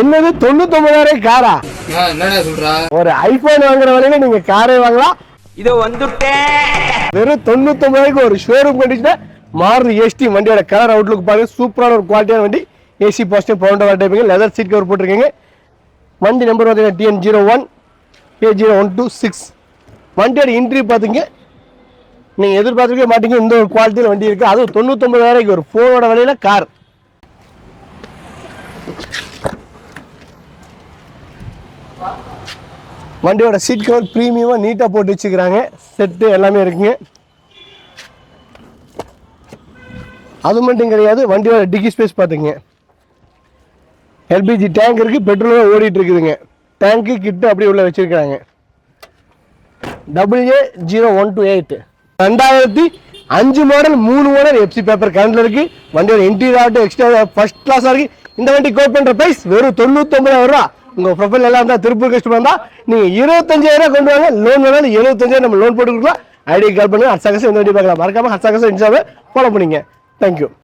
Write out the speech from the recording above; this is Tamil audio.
என்னது தொண்ணூத்தொன்பதாயிரம் காரா? ஆ, என்னடா சொல்றா? ஒரு ஐபோன் வாங்குற வரையில நீங்க காரே வாங்கலாம். இதோ வந்துட்டேன் வெறும் தொண்ணூத்தொன்பதாயிரக்கு ஒரு ஷோரூம் கண்டிஷன் மாறுது எஸ்டி வண்டியோட கலர் அவுட்லுக் பாருங்க. சூப்பரான ஒரு குவாலிட்டியான வண்டி. ஏசி பாசிட்டிவ் பவுண்டர் டைப்பிங்க லெதர் சீட் கவர் போட்டிருக்கீங்க. வண்டி நம்பர் பார்த்தீங்கன்னா T N zero one A zero one two six வண்டியோட இன்ட்ரி பார்த்தீங்க. நீங்கள் எதிர்பார்த்துருக்கவே மாட்டீங்க. இந்த ஒரு குவாலிட்டியில் வண்டி இருக்குது அதுவும் தொண்ணூத்தொம்பதாயிரம் ஒரு ஃபோனோட விலையில கார் வண்டியோட சீட் கவர் ப்ரீமியமாக நீட்டாக போட்டு வச்சுக்கிறாங்க. செட்டு எல்லாமே இருக்குங்க. அது மட்டும் கிடையாது வண்டியோட டிக்கி ஸ்பேஸ் பார்த்துங்க எல்பிஜி டேங்க் இருக்குது பெட்ரோலும் ஓடிட்டு இருக்குதுங்க டேங்க்கு கிட்ட அப்படியே உள்ள வச்சிருக்காங்க double A zero one two eight ரெண்டாயிரத்தி அஞ்சு மாடல் மூணு மாடல் எஃப்சி பேப்பர் கரண்டில் இருக்குது வண்டியோட இன்டீரியர் ஆகட்டும் எக்ஸ்ட்ரா ஃபர்ஸ்ட் கிளாஸாக இருக்குது இந்த வண்டி கோட் பண்ணுற ப்ரைஸ் வெறும் தொண்ணூத்தொன்பதாயிரம் ரூபா. உங்கள் ப்ரொஃபைல் எல்லாம் இருந்தால் திருப்பூர் கஸ்டமர் இருந்தால் நீங்கள் இருபத்தஞ்சாயிரம் கொண்டு வாங்க. லோன் வேணாலும் எழுபத்தஞ்சாயிரம் நம்ம லோன் போட்டு கொடுக்கலாம் ஐடி கால் பண்ணுங்கள் ஹட்சாகசம் இந்த வண்டி பார்க்கலாம். மறக்காமல் ஹட்சாகசம் இன்ஸ்டாவை ஃபாலோ பண்ணிங்க. தேங்க்யூ